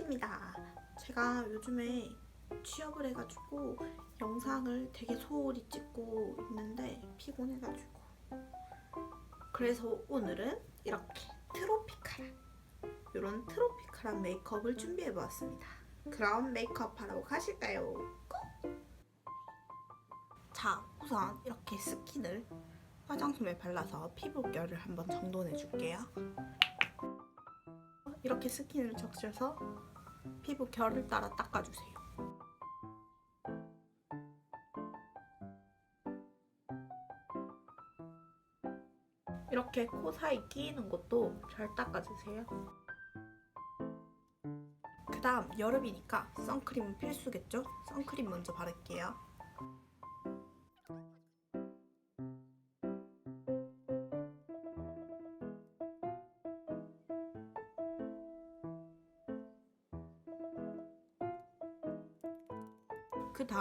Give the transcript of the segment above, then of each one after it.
혜지입니다. 제가 요즘에 취업을 해가지고 영상을 되게 소홀히 찍고 있는데 피곤해가지고 그래서 오늘은 이렇게 트로피칼한 이런 트로피칼한 메이크업을 준비해보았습니다. 그럼 메이크업 하러 가실까요? 고! 자, 우선 이렇게 스킨을 화장솜에 발라서 피부결을 한번 정돈해 줄게요. 이렇게 스킨을 적셔서 피부 결을 따라 닦아주세요. 이렇게 코 사이 끼이는 것도 잘 닦아주세요. 그 다음 여름이니까 선크림은 필수겠죠? 선크림 먼저 바를게요.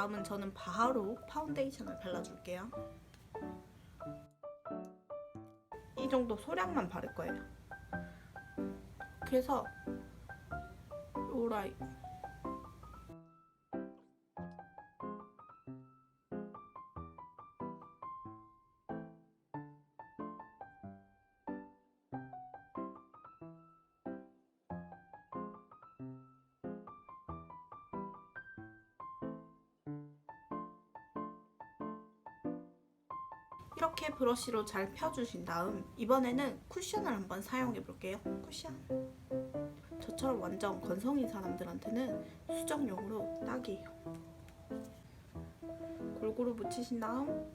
다음은 저는 바로 파운데이션을 발라줄게요. 이 정도 소량만 바를 거예요. 그래서 요 라인 이렇게 브러쉬로 잘 펴주신 다음 이번에는 쿠션을 한번 사용해 볼게요. 쿠션. 저처럼 완전 건성인 사람들한테는 수정용으로 딱이에요. 골고루 묻히신 다음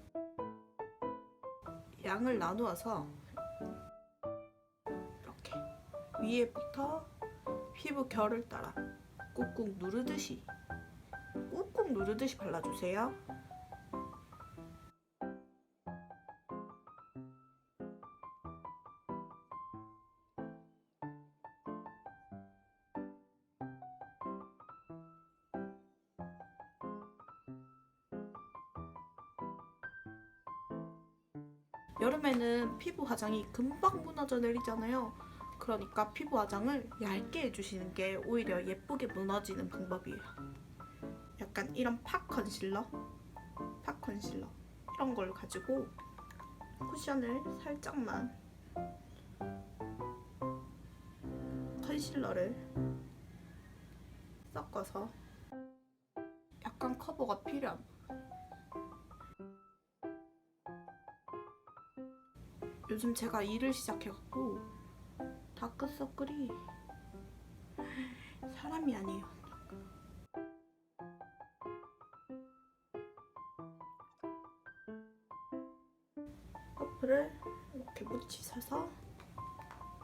양을 나누어서 이렇게 위에부터 피부 결을 따라 꾹꾹 누르듯이 꾹꾹 누르듯이 발라주세요. 여름에는 피부 화장이 금방 무너져 내리잖아요. 그러니까 피부 화장을 얇게 해주시는 게 오히려 예쁘게 무너지는 방법이에요. 약간 이런 팍 컨실러, 팍 컨실러 이런 걸 가지고 쿠션을 살짝만 컨실러를 섞어서 약간 커버가 필요한 요즘 제가 일을 시작해갖고 다크서클이 사람이 아니에요. 퍼프를 이렇게 묻히셔서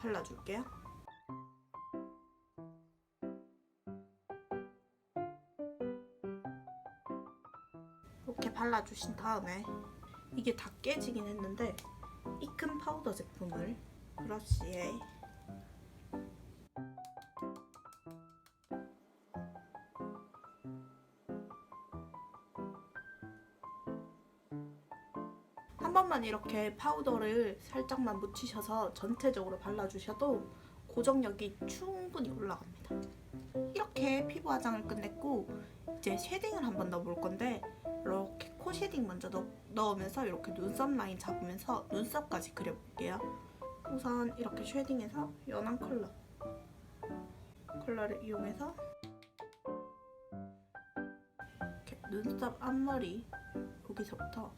발라줄게요. 이렇게 발라주신 다음에 이게 다 깨지긴 했는데 이큰 파우더 제품을 브러쉬에 한 번만 이렇게 파우더를 살짝만 묻히셔서 전체적으로 발라주셔도 고정력이 충분히 올라갑니다. 이렇게 피부 화장을 끝냈고 이제 쉐딩을 한번 넣어볼 건데 이렇게 코 쉐딩 먼저 넣, 넣으면서 이렇게 눈썹 라인 잡으면서 눈썹까지 그려볼게요. 우선 이렇게 쉐딩해서 연한 컬러 컬러를 이용해서 이렇게 눈썹 앞머리 여기서부터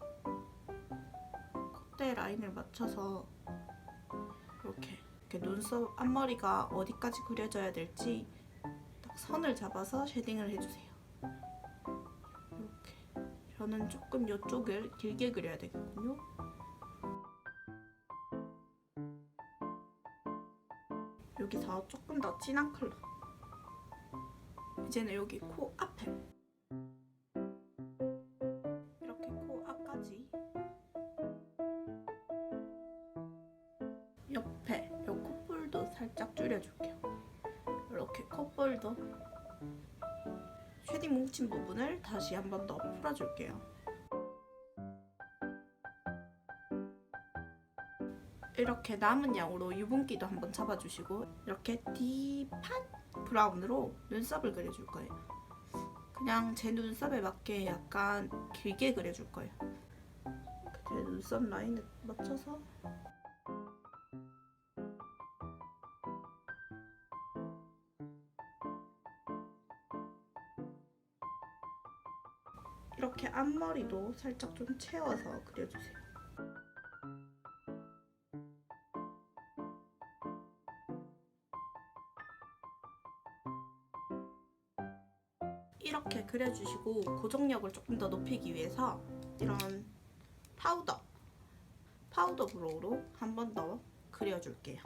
콧대 라인을 맞춰서 이렇게, 이렇게 눈썹 앞머리가 어디까지 그려져야 될지 딱 선을 잡아서 쉐딩을 해주세요. 저는 조금 이쪽을 길게 그려야 되겠군요. 여기서 조금 더 진한 컬러. 이제는 여기 코 앞에 이렇게 코 앞까지 옆에 이 콧볼도 살짝 줄여줄게요. 이렇게 콧볼도 쉐딩 뭉친 부분을 다시 한 번 더 풀어줄게요. 이렇게 남은 양으로 유분기도 한번 잡아주시고 이렇게 딥한 브라운으로 눈썹을 그려줄 거예요. 그냥 제 눈썹에 맞게 약간 길게 그려줄 거예요. 제 눈썹 라인에 맞춰서 앞머리도 살짝 좀 채워서 그려주세요. 이렇게 그려주시고 고정력을 조금 더 높이기 위해서 이런 파우더 파우더 브로우로 한 번 더 그려줄게요.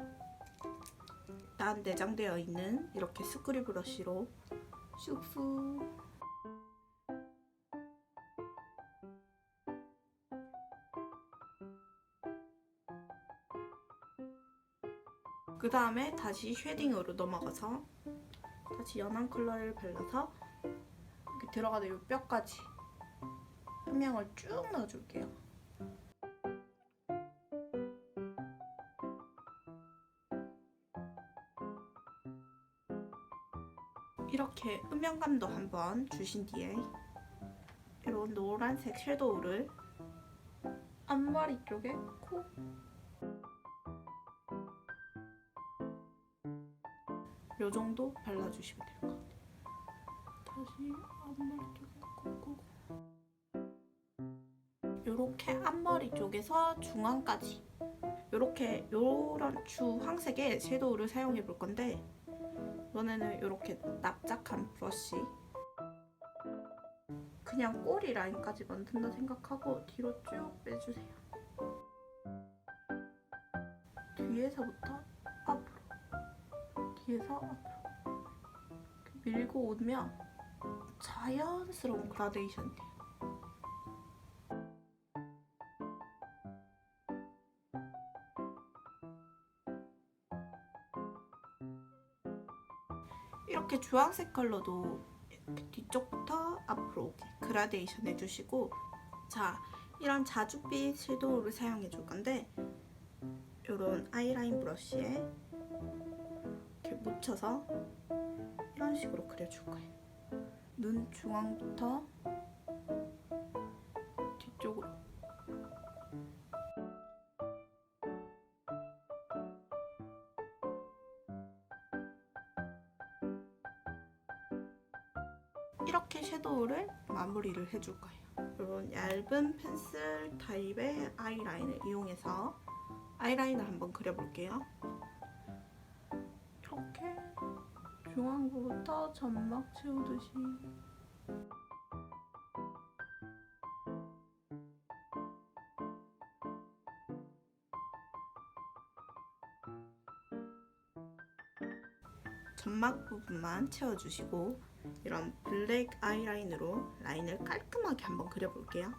일단 내장되어 있는 이렇게 스크류 브러쉬로 쑥쑥 그 다음에 다시 쉐딩으로 넘어가서 다시 연한 컬러를 발라서 이렇게 들어가는 이 뼈까지 음영을 쭉 넣어줄게요. 이렇게 음영감도 한번 주신 뒤에 이런 노란색 섀도우를 앞머리 쪽에 코 요 정도 발라주시면 될 것 같아요. 다시 앞머리 쪽에 콕콕 요렇게 앞머리 쪽에서 중앙까지 요렇게 요런 주황색의 섀도우를 사용해 볼 건데 이번에는 요렇게 납작한 브러쉬 그냥 꼬리 라인까지 만든다 생각하고 뒤로 쭉 빼주세요. 뒤에서부터 이렇게 밀고 오면 자연스러운 그라데이션이 돼요. 이렇게 주황색 컬러도 이렇게 뒤쪽부터 앞으로 그라데이션 해주시고 자 이런 자줏빛 섀도우를 사용해 줄 건데 이런 아이라인 브러쉬에 묻혀서 이런 식으로 그려줄 거예요. 눈 중앙부터 뒤쪽으로 이렇게 섀도우를 마무리를 해줄 거예요. 이런 얇은 펜슬 타입의 아이라인을 이용해서 아이라인을 한번 그려볼게요. 중앙부부터 점막 채우듯이 점막 부분만 채워주시고 이런 블랙 아이라인으로 라인을 깔끔하게 한번 그려볼게요.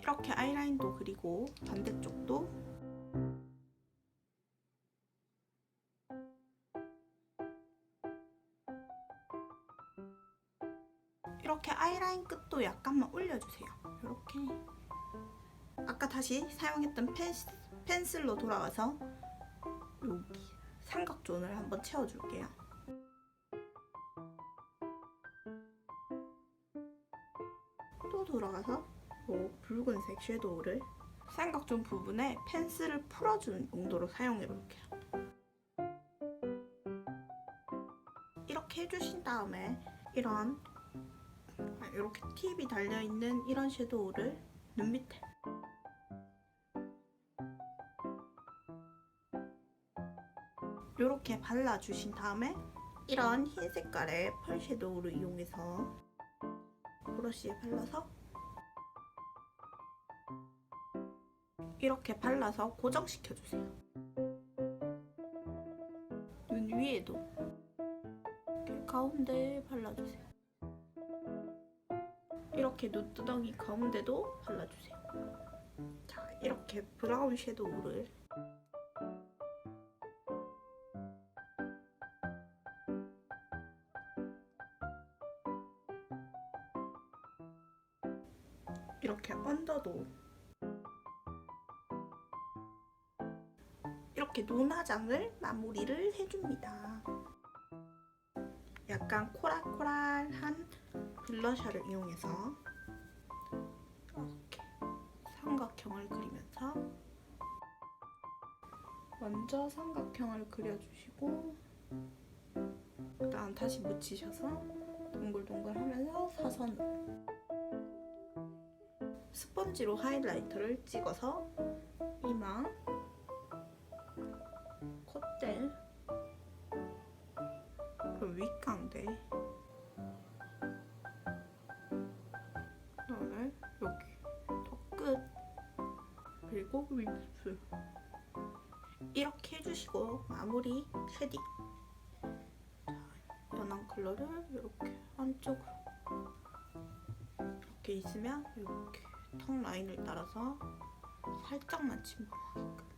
이렇게 아이라인도 그리고 반대쪽도 이렇게 아이라인 끝도 약간만 올려주세요. 이렇게 아까 다시 사용했던 펜슬, 펜슬로 돌아와서 여기 삼각존을 한번 채워줄게요. 또 돌아가서 요 붉은색 섀도우를 삼각존 부분에 펜슬을 풀어주는 용도로 사용해 볼게요. 이렇게 해주신 다음에 이런 이렇게 팁이 달려 있는 이런 섀도우를 눈 밑에 이렇게 발라주신 다음에 이런 흰 색깔의 펄 섀도우를 이용해서 브러쉬에 발라서 이렇게 발라서 고정시켜주세요. 눈 위에도 이렇게 가운데에 발라주세요. 이렇게 눈두덩이 가운데도 발라주세요. 자, 이렇게 브라운 섀도우를 이렇게 언더도 이렇게 눈화장을 마무리를 해줍니다. 약간 코랄코랄한 블러셔를 이용해서 삼각형을 그리면서 먼저 삼각형을 그려주시고 그다음 다시 묻히셔서 동글동글 하면서 사선으로 스펀지로 하이라이터를 찍어서 이마 마무리 쉐딩. 자, 연한 컬러를 이렇게 안쪽으로 이렇게 있으면 이렇게 턱 라인을 따라서 살짝만 침범하게끔.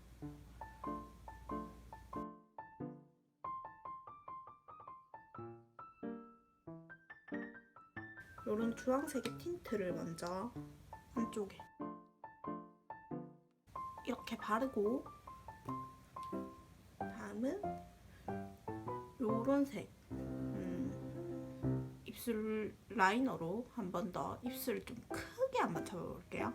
이런 주황색의 틴트를 먼저 한쪽에 이렇게 바르고 다음은 요런 색 음, 입술 라이너로 한 번 더 입술을 좀 크게 한번 잡아볼게요.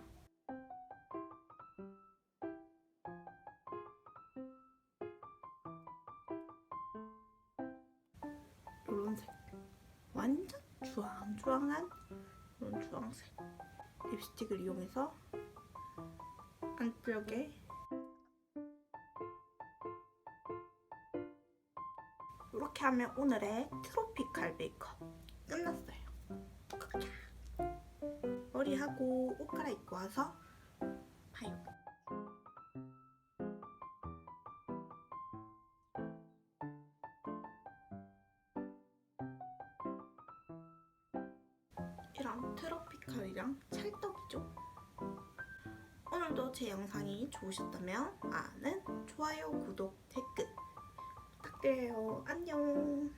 요런 색 완전 주황주황한 이런 주황색 립스틱을 이용해서 안쪽에 이렇게 하면 오늘의 트로피칼 메이크업 끝났어요. 머리하고 옷 갈아입고 와서 봐요. 이런 트로피칼이랑 찰떡이죠. 오늘도 제 영상이 좋으셨다면 아는 좋아요, 구독, 댓글 부탁드려요. 안녕.